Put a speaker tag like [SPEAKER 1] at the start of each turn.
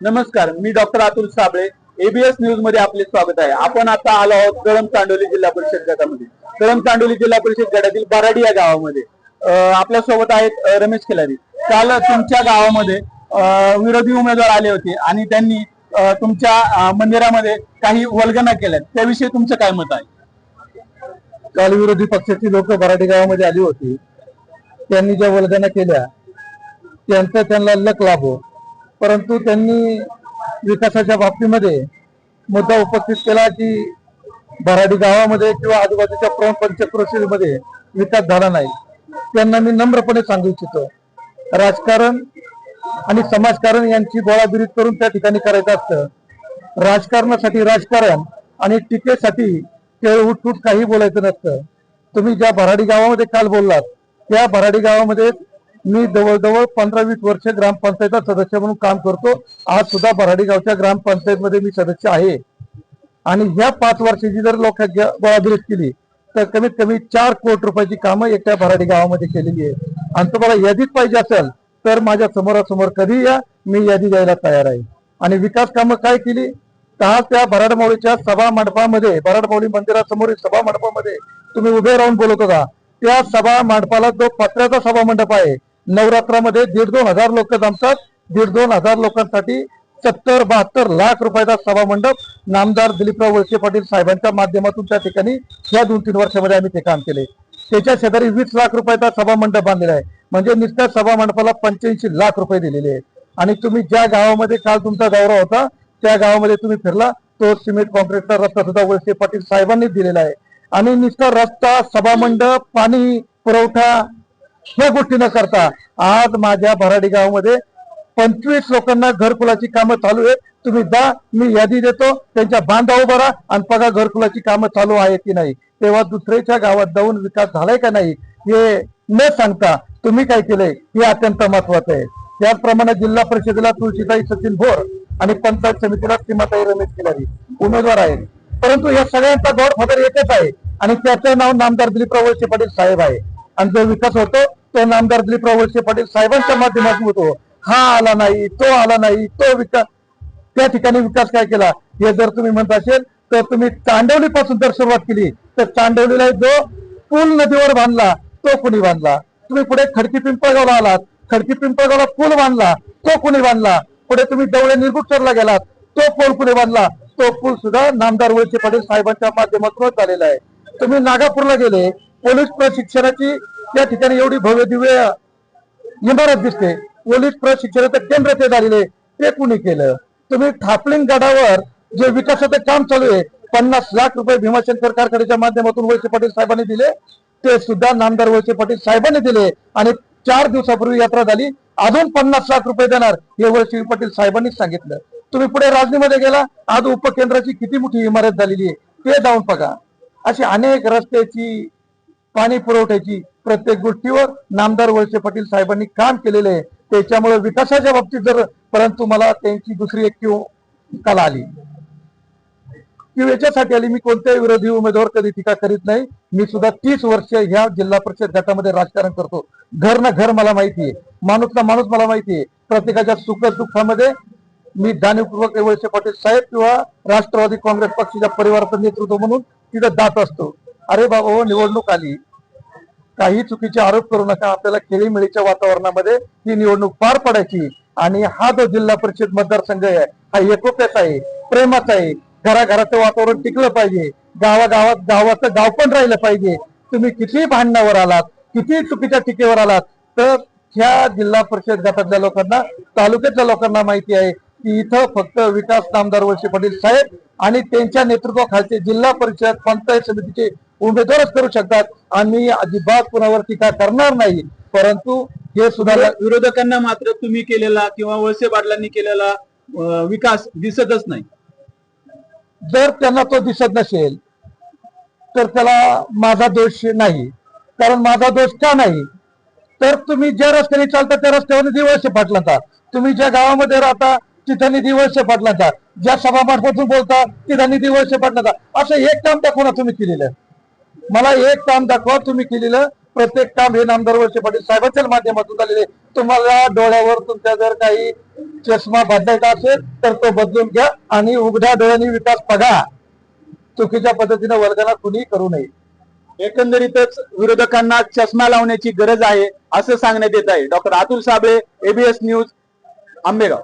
[SPEAKER 1] नमस्कार मी doctor Atul Sable ABS न्यूजमध्ये आपले स्वागत आहे. आपण आता आलो आहोत कळम तांडोली जिल्हा परिषद गटामध्ये. कळम तांडोली जिल्हा परिषद गटातील बराडी या गावामध्ये. आपल्यासोबत आहेत अं, रमेश खिलारी. काल तुमच्या गावामध्ये अं, विरोधी उमेदवार आले होते आणि त्यांनी अं, तुमच्या अं, मंदिरामध्ये काही वल्गना केल्या त्याविषयी तुमचं काय मत आहे?
[SPEAKER 2] काल विरोधी पक्षाची लोक बराडी गावामध्ये आली होती. त्यांनी ज्या वल्गना केल्या त्यांचा त्यांना लक लाभो. परंतु त्यांनी विकासाच्या बाबतीमध्ये मुद्दा उपस्थित केला की भराडी गावामध्ये किंवा आजूबाजूच्या प्रौढ पंचक्रोशीमध्ये विकास झाला नाही. त्यांना मी नम्रपणे सांगू इच्छितो. राजकारण आणि समाजकारण यांची गोळाबिरीत करून त्या ठिकाणी करायचं असतं. राजकारणासाठी राजकारण आणि टीकेसाठी केवळ उठूट काही बोलायचं नसतं. तुम्ही ज्या भराडी गावामध्ये काल बोललात त्या भराडी गावामध्ये मी जवळजवळ पंधरा वीस वर्ष ग्रामपंचायतचा सदस्य म्हणून काम करतो. आज सुद्धा भराडी गावच्या ग्रामपंचायतमध्ये मी सदस्य आहे. आणि ह्या पाच वर्षाची जर लोक गोळाबिरीत केली तर कमीत कमी चार कोटी रुपयाची कामं एकट्या भराडी गावामध्ये केलेली आहे आणि तुम्हाला यादीत पाहिजे असेल तर माझ्या समोरासमोर कधी या मी यादी द्यायला तयार आहे. आणि विकास कामं काय केली? तर त्या भराडमाऊलीच्या सभा मंडपामध्ये भराडमाऊली मंदिरासमोरील सभा मंडपामध्ये तुम्ही उभे राहून बोलत होता. त्या सभा मंडपाला जो पत्र्याचा सभा मंडप आहे नवरात्रामध्ये दीड दोन हजार लोक जमतात. दीड दोन हजार लोकांसाठी सत्तर बहात्तर लाख रुपयाचा सभा मंडप नामदार दिलीपराव वळसे पाटील साहेबांच्या माध्यमातून त्या ठिकाणी या दोन तीन वर्षामध्ये आम्ही ते काम केले. त्याच्या शेजारी वीस लाख रुपयाचा सभा मंडप बांधलेला आहे. म्हणजे नुसत्या सभा मंडपाला पंच्याऐंशी लाख रुपये दिलेले आहेत. आणि तुम्ही ज्या गावामध्ये काल तुमचा दौरा होता त्या गावामध्ये तुम्ही फिरला तो सिमेंट कॉन्क्रीटचा रस्ता सुद्धा वळसे पाटील साहेबांनी दिलेला आहे. आणि नुसता रस्ता सभा मंडप पाणी पुरवठा ह्या गोष्टी न करता आज माझ्या भराडी गावामध्ये पंचवीस लोकांना घरकुलाची कामं चालू आहेत. तुम्ही जा मी यादी देतो. त्यांच्या बांधा उभारा आणि बघा घरकुलाची कामं चालू आहे की नाही. तेव्हा दुसऱ्याच्या गावात जाऊन विकास झालाय का नाही हे न सांगता तुम्ही काय केलंय हे अत्यंत महत्वाचं आहे. त्याचप्रमाणे जिल्हा परिषदेला तुळशीताई सचिन भोर आणि पंचायत समितीला सीमाताई रमेश खिलारी उमेदवार आहेत. परंतु या सगळ्यांचा गौरफादर एकच आहे आणि त्याचं नाव नामदार दिलीपराव वळसे पाटील साहेब आहे. आणि जो विकास होतो तो नामदार दिलीपराव वळसे पाटील साहेबांच्या माध्यमातून होतो. हा आला नाही तो आला नाही तो विकास त्या ठिकाणी विकास काय केला? हे जर तुम्ही म्हणत असेल तर तुम्ही चांडवली पासून जर सुरुवात केली तर चांडवलीला जो पूल नदीवर बांधला तो कुणी बांधला? तुम्ही पुढे खडकी पिंपळगावला आलात खडकी पिंपळगावला पूल बांधला तो कुणी बांधला? पुढे तुम्ही डवळे निरगुटरला गेलात तो पूल कुणी बांधला? तो पूल सुद्धा नामदार वळसे पाटील साहेबांच्या माध्यमातूनच झालेला आहे. तुम्ही नागापूरला गेले पोलीस प्रशिक्षणाची त्या ठिकाणी एवढी भव्य दिव्य इमारत दिसते. पोलीस प्रशिक्षणाचं केंद्र ते झालेले ते कुणी केलं? तुम्ही ठापलिंग गडावर जे विकासाचं काम चालू आहे पन्नास लाख रुपये भीमाशंकर कारखान्याच्या माध्यमातून वळसे पाटील साहेबांनी दिले. ते सुद्धा नामदार वळसे पाटील साहेबांनी दिले. आणि चार दिवसापूर्वी यात्रा झाली. अजून पन्नास लाख रुपये देणार हे वळसे पाटील साहेबांनीच सांगितलं. तुम्ही पुढे राजनीमध्ये गेला. आज उपकेंद्राची किती मोठी इमारत झालेली आहे ते जाऊन बघा. अशी अनेक रस्त्याची पाणी पुरवठ्याची प्रत्येक गोष्टीवर नामदार वळसे पाटील साहेबांनी काम केलेले आहे. त्याच्यामुळे विकासाच्या बाबतीत जर परंतु मला त्यांची दुसरी एक किंवा कला आली. किंवा याच्यासाठी आली मी कोणत्याही विरोधी उमेदवार कधी टीका करीत नाही. मी सुद्धा तीस वर्ष ह्या जिल्हा परिषद गटामध्ये राजकारण करतो. घर ना घर मला माहिती आहे. माणूस ना माणूस मला माहिती आहे. प्रत्येकाच्या सुख दुःखामध्ये मी जाणीवपूर्वक वळसे पाटील साहेब किंवा राष्ट्रवादी काँग्रेस पक्षाच्या परिवाराचं नेतृत्व म्हणून तिथं जात असतो. अरे बाबा हो, निवडणूक आली. काही चुकीचे आरोप करू नका. आपल्याला खेळीमेळीच्या वातावरणामध्ये ही निवडणूक पार पडायची. आणि हा जो जिल्हा परिषद मतदारसंघ आहे हा एकोप्याचा आहे प्रेमाचा आहे. घराघराचं वातावरण टिकलं पाहिजे. गावागावात गावाचं गाव पण राहिलं पाहिजे. तुम्ही किती भांडणावर आलात किती चुकीच्या टीकेवर आलात तर ह्या जिल्हा परिषद गटातल्या लोकांना तालुक्यातल्या लोकांना माहिती आहे की इथं फक्त विकास नामदार वळसे पाटील साहेब आणि त्यांच्या नेतृत्वाखालचे जिल्हा परिषद पंचायत समितीचे उमेदवारच करू शकतात. आम्ही अजिबात कुणावर टीका करणार नाही. परंतु हे सुद्धा
[SPEAKER 1] विरोधकांना मात्र तुम्ही केलेला किंवा वळसे पाटलांनी केलेला विकास दिसतच नाही.
[SPEAKER 2] जर त्यांना तो दिसत नसेल तर त्याला माझा दोष नाही. कारण माझा दोष का नाही? तर तुम्ही ज्या रस्त्याने चालता त्या रस्त्यावर निधी वळसे पाटलांचा. तुम्ही ज्या गावामध्ये राहता तिथं निधी वळसे पाटलांचा. ज्या सभामार्फतून बोलता तिथं निधी वळसे पाटलांचा. असं एक काम दाखवा ना तुम्ही केलेलं. मला एक काम दाखवा तुम्ही केलेलं प्रत्येक काम हे नामदार वर्षे पाटील साहेबांच्या माध्यमातून झालेले तुम्हाला डोळ्यावर तुमच्या जर काही चष्मा बदलायचा असेल तर तो बदलून घ्या आणि उघड्या डोळ्यांनी विकास बघा. चुकीच्या पद्धतीने वर्गाला कुणी करू नये.
[SPEAKER 1] एकंदरीतच विरोधकांना चष्मा लावण्याची गरज आहे असं सांगण्यात येत आहे. Doctor Atul Sable ABS news Ambegaon.